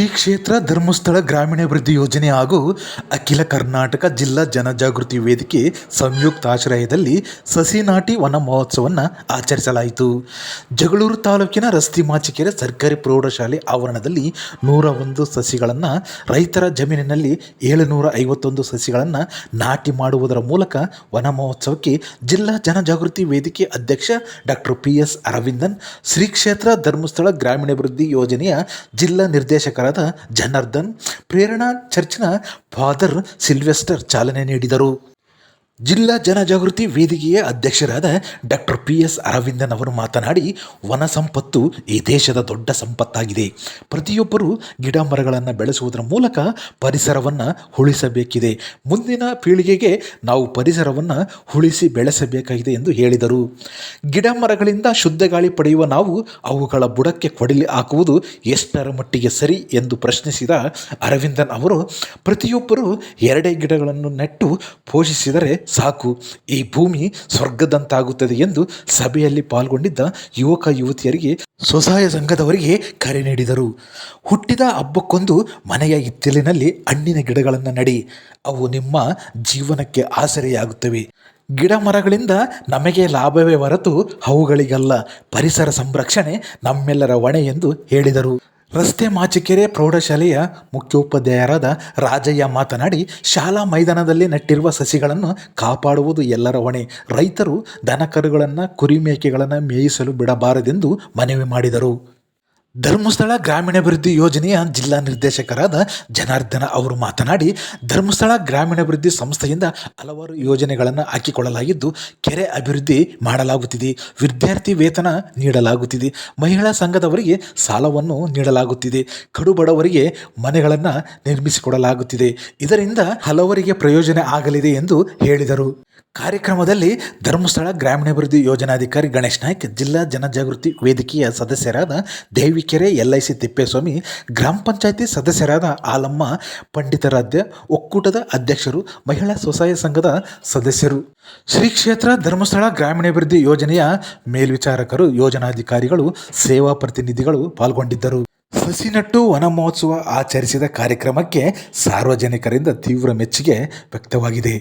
ಶ್ರೀ ಕ್ಷೇತ್ರ ಧರ್ಮಸ್ಥಳ ಗ್ರಾಮೀಣಾಭಿವೃದ್ಧಿ ಯೋಜನೆ ಹಾಗೂ ಅಖಿಲ ಕರ್ನಾಟಕ ಜಿಲ್ಲಾ ಜನಜಾಗೃತಿ ವೇದಿಕೆ ಸಂಯುಕ್ತಾಶ್ರಯದಲ್ಲಿ ಸಸಿ ನಾಟಿ ವನ ಮಹೋತ್ಸವವನ್ನು ಆಚರಿಸಲಾಯಿತು. ಜಗಳೂರು ತಾಲೂಕಿನ ರಸ್ತಿ ಮಾಚಿಕೆರೆ ಸರ್ಕಾರಿ ಪ್ರೌಢಶಾಲೆ ಆವರಣದಲ್ಲಿ ನೂರ ಒಂದು ಸಸಿಗಳನ್ನು ರೈತರ ಜಮೀನಿನಲ್ಲಿ ಏಳುನೂರ ಐವತ್ತೊಂದು ಸಸಿಗಳನ್ನು ನಾಟಿ ಮಾಡುವುದರ ಮೂಲಕ ವನ ಮಹೋತ್ಸವಕ್ಕೆ ಜಿಲ್ಲಾ ಜನಜಾಗೃತಿ ವೇದಿಕೆ ಅಧ್ಯಕ್ಷ doctor P. S. Aravindan Shri Kshetra Dharmasthala ಗ್ರಾಮೀಣಾಭಿವೃದ್ಧಿ ಯೋಜನೆಯ ಜಿಲ್ಲಾ ನಿರ್ದೇಶಕರಾದ ಜನಾರ್ದನ್ ಪ್ರೇರಣಾ ಚರ್ಚ್ನ ಫಾದರ್ ಸಿಲ್ವೆಸ್ಟರ್ ಚಾಲನೆ ನೀಡಿದರು. ಜಿಲ್ಲಾ ಜನಜಾಗೃತಿ ವೇದಿಕೆಯ ಅಧ್ಯಕ್ಷರಾದ ಡಾಕ್ಟರ್ ಪಿ ಎಸ್ ಅರವಿಂದನ್ ಅವರು ಮಾತನಾಡಿ, ವನ ಸಂಪತ್ತು ಈ ದೇಶದ ದೊಡ್ಡ ಸಂಪತ್ತಾಗಿದೆ. ಪ್ರತಿಯೊಬ್ಬರೂ ಗಿಡ ಮರಗಳನ್ನು ಬೆಳೆಸುವುದರ ಮೂಲಕ ಪರಿಸರವನ್ನು ಉಳಿಸಬೇಕಿದೆ. ಮುಂದಿನ ಪೀಳಿಗೆಗೆ ನಾವು ಪರಿಸರವನ್ನು ಉಳಿಸಿ ಬೆಳೆಸಬೇಕಾಗಿದೆ ಎಂದು ಹೇಳಿದರು. ಗಿಡ ಮರಗಳಿಂದ ಶುದ್ಧ ಗಾಳಿ ಪಡೆಯುವ ನಾವು ಅವುಗಳ ಬುಡಕ್ಕೆ ಕೊಡಲಿ ಹಾಕುವುದು ಎಷ್ಟರ ಮಟ್ಟಿಗೆ ಸರಿ ಎಂದು ಪ್ರಶ್ನಿಸಿದ ಅರವಿಂದನ್ ಅವರು, ಪ್ರತಿಯೊಬ್ಬರೂ ಎರಡೇ ಗಿಡಗಳನ್ನು ನೆಟ್ಟು ಪೋಷಿಸಿದರೆ ಸಾಕು, ಈ ಭೂಮಿ ಸ್ವರ್ಗದಂತಾಗುತ್ತದೆ ಎಂದು ಸಭೆಯಲ್ಲಿ ಪಾಲ್ಗೊಂಡಿದ್ದ ಯುವಕ ಯುವತಿಯರಿಗೆ ಸ್ವಸಹಾಯ ಸಂಘದವರಿಗೆ ಕರೆ ನೀಡಿದರು. ಹುಟ್ಟಿದ ಹಬ್ಬಕ್ಕೊಂದು ಮನೆಯ ಹಿತ್ತಲಿನಲ್ಲಿ ಹಣ್ಣಿನ ಗಿಡಗಳನ್ನು ನಡಿ, ಅವು ನಿಮ್ಮ ಜೀವನಕ್ಕೆ ಆಸರೆಯಾಗುತ್ತವೆ. ಗಿಡ ಮರಗಳಿಂದ ನಮಗೆ ಲಾಭವೇ ಹೊರತು ಅವುಗಳಿಗಲ್ಲ, ಪರಿಸರ ಸಂರಕ್ಷಣೆ ನಮ್ಮೆಲ್ಲರ ಹೊಣೆ ಎಂದು ಹೇಳಿದರು. ರಸ್ತೆ ಮಾಚಿಕೆರೆ ಪ್ರೌಢಶಾಲೆಯ ಮುಖ್ಯೋಪಾಧ್ಯಾಯರಾದ ರಾಜಯ್ಯ ಮಾತನಾಡಿ, ಶಾಲಾ ಮೈದಾನದಲ್ಲಿ ನೆಟ್ಟಿರುವ ಸಸಿಗಳನ್ನು ಕಾಪಾಡುವುದು ಎಲ್ಲರ ಹೊಣೆ. ರೈತರು ದನಕರುಗಳನ್ನು, ಕುರಿಮೇಕೆಗಳನ್ನು ಮೇಯಿಸಲು ಬಿಡಬಾರದೆಂದು ಮನವಿ ಮಾಡಿದರು. ಧರ್ಮಸ್ಥಳ ಗ್ರಾಮೀಣಾಭಿವೃದ್ಧಿ ಯೋಜನೆಯ ಜಿಲ್ಲಾ ನಿರ್ದೇಶಕರಾದ ಜನಾರ್ದನ ಅವರು ಮಾತನಾಡಿ, ಧರ್ಮಸ್ಥಳ ಗ್ರಾಮೀಣಾಭಿವೃದ್ಧಿ ಸಂಸ್ಥೆಯಿಂದ ಹಲವಾರು ಯೋಜನೆಗಳನ್ನು ಹಾಕಿಕೊಳ್ಳಲಾಗಿದ್ದು, ಕೆರೆ ಅಭಿವೃದ್ಧಿ ಮಾಡಲಾಗುತ್ತಿದೆ, ವಿದ್ಯಾರ್ಥಿ ವೇತನ ನೀಡಲಾಗುತ್ತಿದೆ, ಮಹಿಳಾ ಸಂಘದವರಿಗೆ ಸಾಲವನ್ನು ನೀಡಲಾಗುತ್ತಿದೆ ಕಡುಬಡವರಿಗೆ ಮನೆಗಳನ್ನು ನಿರ್ಮಿಸಿಕೊಡಲಾಗುತ್ತಿದೆ. ಇದರಿಂದ ಹಲವರಿಗೆ ಪ್ರಯೋಜನ ಆಗಲಿದೆ ಎಂದು ಹೇಳಿದರು. ಕಾರ್ಯಕ್ರಮದಲ್ಲಿ ಧರ್ಮಸ್ಥಳ ಗ್ರಾಮೀಣಾಭಿವೃದ್ಧಿ ಯೋಜನಾಧಿಕಾರಿ ಗಣೇಶ್ ನಾಯ್ಕ್, ಜಿಲ್ಲಾ ಜನಜಾಗೃತಿ ವೇದಿಕೆಯ ಸದಸ್ಯರಾದ ದೇವಿಕೆರೆ ಸಿ ತಿಪ್ಪೇಸ್ವಾಮಿ ಗ್ರಾಮ ಪಂಚಾಯಿತಿ ಸದಸ್ಯರಾದ ಆಲಮ್ಮ, ಪಂಡಿತಾರಾಧ್ಯ, ಒಕ್ಕೂಟದ ಅಧ್ಯಕ್ಷರು, ಮಹಿಳಾ ಸ್ವಸಹಾಯ ಸಂಘದ ಸದಸ್ಯರು. ಶ್ರೀ ಕ್ಷೇತ್ರ ಧರ್ಮಸ್ಥಳ ಗ್ರಾಮೀಣಾಭಿವೃದ್ಧಿ ಯೋಜನೆಯ ಮೇಲ್ವಿಚಾರಕರು, ಯೋಜನಾಧಿಕಾರಿಗಳು, ಸೇವಾ ಪ್ರತಿನಿಧಿಗಳು ಪಾಲ್ಗೊಂಡಿದ್ದರು. ಸಸಿ ನಟ್ಟು ವನ ಮಹೋತ್ಸವ ಆಚರಿಸಿದ ಕಾರ್ಯಕ್ರಮಕ್ಕೆ ಸಾರ್ವಜನಿಕರಿಂದ ತೀವ್ರ ಮೆಚ್ಚುಗೆ ವ್ಯಕ್ತವಾಗಿದೆ.